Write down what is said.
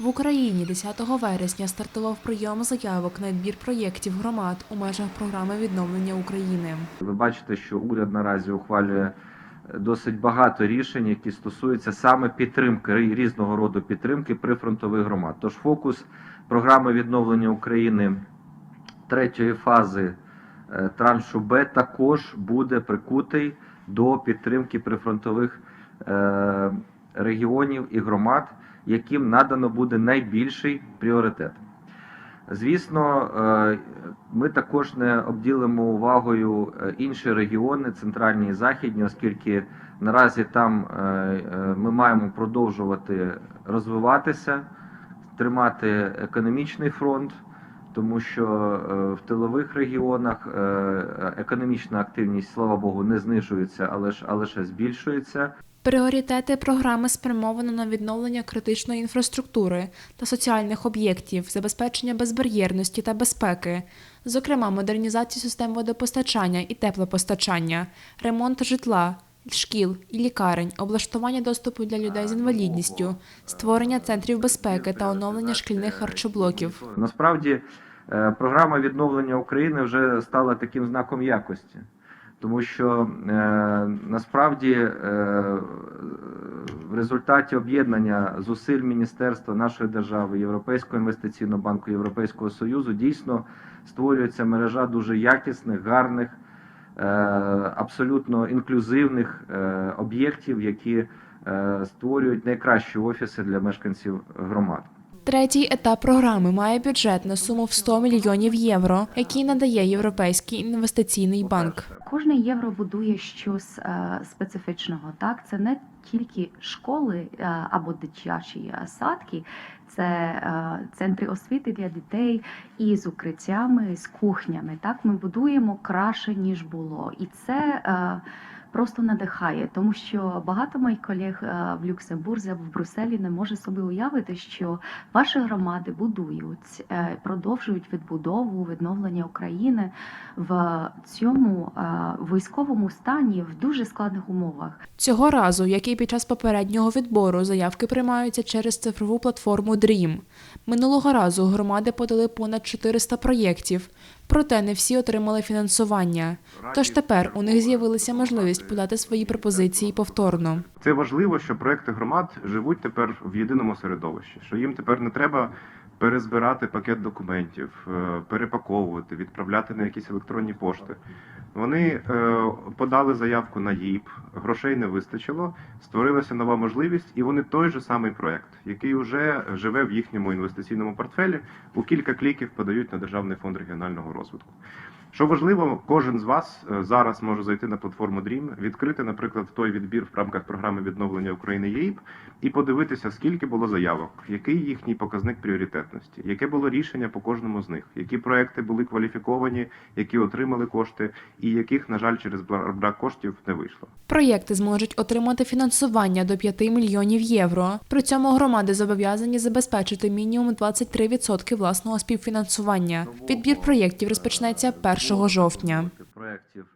В Україні 10 вересня стартував прийом заявок на відбір проєктів громад у межах програми відновлення України. Ви бачите, що уряд наразі ухвалює досить багато рішень, які стосуються саме підтримки різного роду підтримки прифронтових громад. Тож фокус програми відновлення України третьої фази е, траншу Б також буде прикутий до підтримки прифронтових е, регіонів і громад, яким надано буде найбільший пріоритет. Звісно, е, ми також не обділимо увагою е, інші регіони, центральні і західні, оскільки наразі там е, ми маємо продовжувати розвиватися, тримати економічний фронт, тому що е, в тилових регіонах е, економічна активність, слава Богу, не знижується, але ж а лише збільшується. Пріоритети програми спрямовано на відновлення критичної інфраструктури та соціальних об'єктів, забезпечення безбар'єрності та безпеки, зокрема модернізацію систем водопостачання і теплопостачання, ремонт житла, шкіл і лікарень, облаштування доступу для людей з інвалідністю, створення центрів безпеки та оновлення шкільних харчоблоків. Насправді е, програма відновлення України вже стала таким знаком якості, тому що е, насправді е, в результаті об'єднання зусиль міністерства нашої держави, Європейського інвестиційного банку, Європейського союзу дійсно створюється мережа дуже якісних, гарних, абсолютно інклюзивних е, об'єктів, які е, створюють найкращі офіси для мешканців громад. Третій етап програми має бюджет на суму в 100 мільйонів євро, який надає Європейський інвестиційний банк. Кожне євро будує щось е, специфічного. Так, це не тільки школи е, або дитячі садки, це е, центри освіти для дітей і з укриттями, з кухнями. Так, ми будуємо краще ніж було, і це. Просто надихає, тому що багато моїх колег е, в Люксембурзі в Брюсселі не може собі уявити, що ваші громади будують, е, продовжують відбудову, відновлення України в цьому е, військовому стані в дуже складних умовах. Цього разу, як і під час попереднього відбору, заявки приймаються через цифрову платформу DREAM. Минулого разу громади подали понад 400 проєктів, проте не всі отримали фінансування. Тож тепер у них з'явилася можливість подати свої пропозиції повторно. Це важливо, що проекти громад живуть тепер в єдиному середовищі, що їм тепер не треба перезбирати пакет документів, е, перепаковувати, відправляти на якісь електронні пошти. Вони е, подали заявку на ЄІП, грошей не вистачило, створилася нова можливість, і вони той же самий проект, який вже живе в їхньому інвестиційному портфелі, у кілька кліків подають на Державний фонд регіонального розвитку. Що важливо, кожен з вас е, зараз може зайти на платформу Dream, відкрити, наприклад, той відбір в рамках програми відновлення України ЄІП і подивитися, скільки було заявок, який їхній показник пріоритетності, яке було рішення по кожному з них, які проекти були кваліфіковані, які отримали кошти, і яких, на жаль, через бра- брак коштів не вийшло. Проєкти зможуть отримати фінансування до 5 мільйонів євро. При цьому громади зобов'язані забезпечити мінімум 23% власного співфінансування. Відбір проєктів розпочнеться 1 жовтня. Проєктів